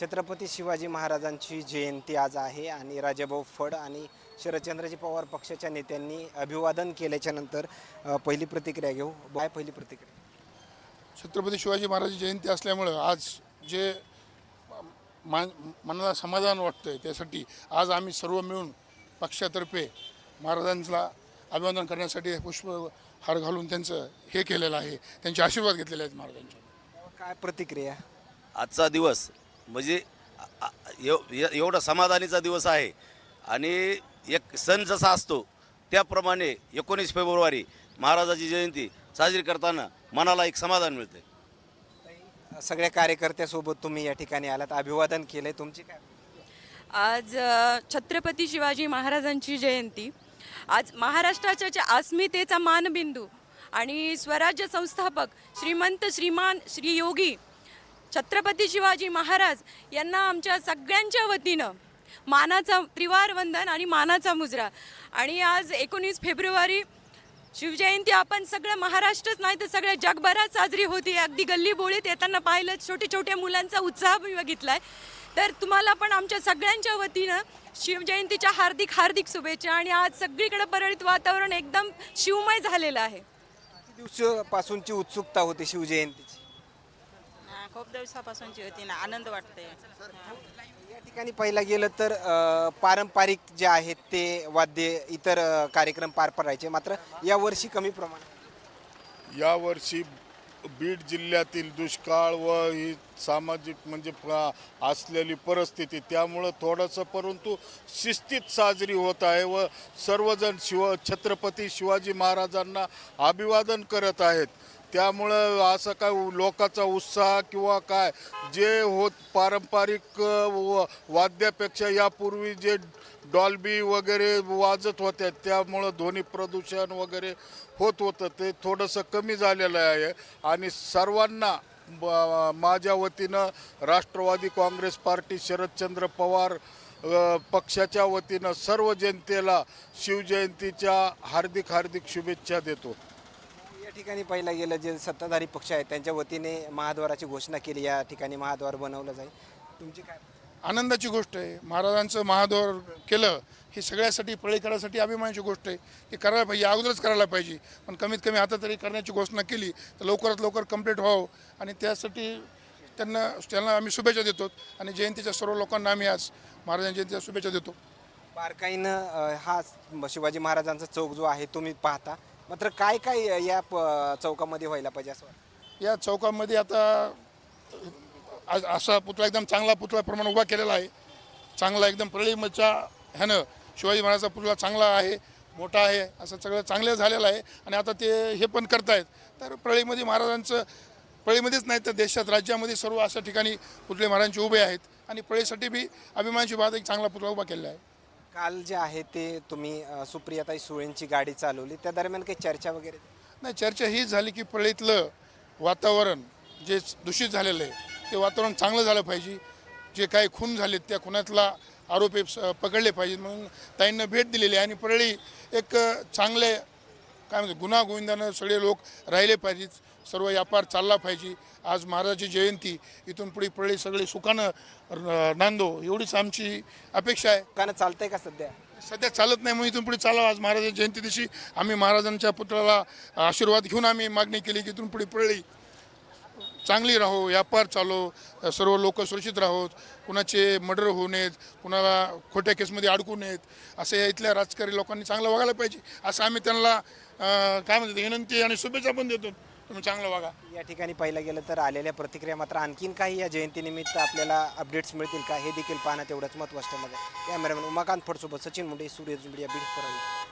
छत्रपती शिवाजी महाराजांची जयंती आज आहे आणि राजाभाऊ फड आणि शरदचंद्रजी पवार पक्षाच्या नेत्यांनी अभिवादन केल्याच्यानंतर पहिली प्रतिक्रिया घेऊ. काय पहिली प्रतिक्रिया. छत्रपती शिवाजी महाराज जयंती असल्यामुळं आज जे मान मनाला समाधान वाटतं आहे त्यासाठी आज आम्ही सर्व मिळून पक्षातर्फे महाराजांना अभिवादन करण्यासाठी पुष्प हार घालून त्यांचं हे केलेलं आहे. त्यांचे आशीर्वाद घेतलेले आहेत महाराजांचे. काय प्रतिक्रिया? आजचा दिवस म्हणजे एव- एवढा समाधानीचा दिवस आहे. आणि एक सण जसा असतो त्याप्रमाणे एकोणीस फेब्रुवारी महाराजाची जयंती साजरी करताना मनाला एक समाधान मिळते सगळ्या कार्यकर्त्यासोबत तुम्ही या ठिकाणी आलात. अभिवादन केलंय. तुमची काय? आज छत्रपती शिवाजी महाराजांची जयंती. आज महाराष्ट्राच्या ज्या अस्मितेचा मानबिंदू आणि स्वराज्य संस्थापक श्रीमंत श्रीमान श्री योगी छत्रपती शिवाजी महाराज यांना आमच्या सगळ्यांच्या वतीनं मानाचा त्रिवार वंदन आणि मानाचा मुजरा. आणि आज एकोणीस फेब्रुवारी शिवजयंती आपण सगळं महाराष्ट्रच नाही तर सगळ्या जगभरात साजरी होती. अगदी गल्ली बोळीत येताना पाहिलं छोट्या छोट्या मुलांचा उत्साह मी बघितलाय तर तुम्हाला पण आमच्या सगळ्यांच्या वतीनं शिवजयंतीच्या हार्दिक हार्दिक शुभेच्छा. आणि आज सगळीकडे परळीत वातावरण एकदम शिवमय झालेलं आहे. किती दिवसापासूनची उत्सुकता होती शिवजयंतीची? खूप दिवसापासूनची होती ना आनंद वाटते या ठिकाणी पाहिलं गेलं तर अ, पारंपरिक जे आहेत ते वाद्य इतर अ, कार्यक्रम पार पडायचे. मात्र यावर्षी कमी प्रमाणात. यावर्षी बीड जिल्ह्यातील दुष्काळ व ही सामाजिक म्हणजे प- असलेली परिस्थिती त्यामुळं थोडंसं परंतु शिस्तीत साजरी होत आहे व सर्वजण शिव छत्रपती शिवाजी महाराजांना अभिवादन करत आहेत. त्यामुळं असं काय लोकाचा लोकांचा उत्साह किंवा काय जे होत पारंपरिक व- वाद्यापेक्षा यापूर्वी जे डॉल्बी वगैरे वाजत होत्या त्यामुळं ध्वनी प्रदूषण वगैरे होत होतं ते थोडंसं कमी झालेलं आहे. आणि सर्वांना माझ्या वतीनं राष्ट्रवादी काँग्रेस पार्टी शरदचंद्र पवार पक्षाच्या वतीनं सर्व जनतेला शिवजयंतीच्या हार्दिक हार्दिक शुभेच्छा देतो. ठिकाणी पाहिलं गेलं जे सत्ताधारी पक्ष आहेत त्यांच्या वतीने महाद्वाराची घोषणा केली या ठिकाणी महाद्वार बनवलं जाईल. तुमची काय? आनंदाची गोष्ट आहे. महाराजांचं महाद्वार केलं ही सगळ्यासाठी पळीकरासाठी अभिमानाची गोष्ट आहे. ही करायला पाहिजे अगोदरच करायला पाहिजे. पण कमीत कमी आता तरी करण्याची घोषणा केली तर लवकरात लवकर कंप्लीट व्हावं. आणि त्यासाठी त्यांना त्यांना आम्ही शुभेच्छा देतो आणि जयंतीच्या सर्व लोकांना आम्ही आज महाराजांच्या जयंतीच्या शुभेच्छा देतो. बारकाईनं हा शिवाजी महाराजांचा चौक जो आहे तुम्ही पाहता. मात्र काय काय या प- चौकामध्ये व्हायला पाहिजे असं वाटतं? या चौकामध्ये आता आज असा पुतळा एकदम चांगला पुतळ्याप्रमाणे उभा केलेला आहे. चांगला एकदम प्रळीमच्या ह्यानं शिवाजी महाराजाचा पुतळा चांगला आहे मोठा आहे असं सगळं चांगलं झालेलं आहे. आणि आता ते हे पण करतायत. तर प्रळीमध्ये महाराजांचं प्रळीमध्येच नाही तर देशात राज्यामध्ये सर्व अशा ठिकाणी पुतळे महाराजांचे उभे आहेत. आणि प्रळीसाठी बी अभिमानची बात एक चांगला पुतळा उभा केलेला आहे. काल जे आहे ते तुम्ही अ, सुप्रियाताई सुळेंची गाडी चालवली. त्या दरम्यान काही चर्चा वगैरे? नाही चर्चा ही झाली की पळीतलं वातावरण जे दूषित झालेलं आहे ते वातावरण चांगलं झालं पाहिजे. जे काही खून झालेत त्या खुनातला आरोपी स- पकडले पाहिजेत म्हणून ताईंना भेट दिलेली आहे आणि परळी एक चांगले काय म्हणते गुन्हा गोविंदानं सगळे लोक राहिले पाहिजेत. सर्व व्यापार चालला पाहिजे. आज महाराजाची जयंती इथून पुढे परळी सगळे सुखानं नांदो एवढीच आमची अपेक्षा आहे. दुकानं चालतंय का सध्या? सध्या चालत नाही म्हणून इथून पुढे चालावं आज महाराजांच्या जयंती दिवशी आम्ही महाराजांच्या पुतळ्याला आशीर्वाद घेऊन आम्ही मागणी केली की इथून पुढे पडली. चांगली राहो व्यापार चालो सर्व लोक सुरक्षित राहोत कुणाचे मर्डर होऊ नयेत कुणाला खोट्या केसमध्ये अडकू नयेत असे या इथल्या राजकारणी लोकांनी चांगलं वागायला पाहिजे. असं आम्ही त्यांना काय म्हणतात विनंती आणि शुभेच्छा पण देतो. तुम्ही चांगलं बघा. या ठिकाणी पाहिलं गेलं तर आलेल्या प्रतिक्रिया मात्र आणखीन काही या जयंतीनिमित्त आपल्याला अपडेट्स मिळतील का हे देखील पाहणं तेवढंच महत्त्वाचं आहे कॅमेरामॅन उमाकांत फडसोबत सचिन मुंडे सूर्य जुंबडिया बीड परळी.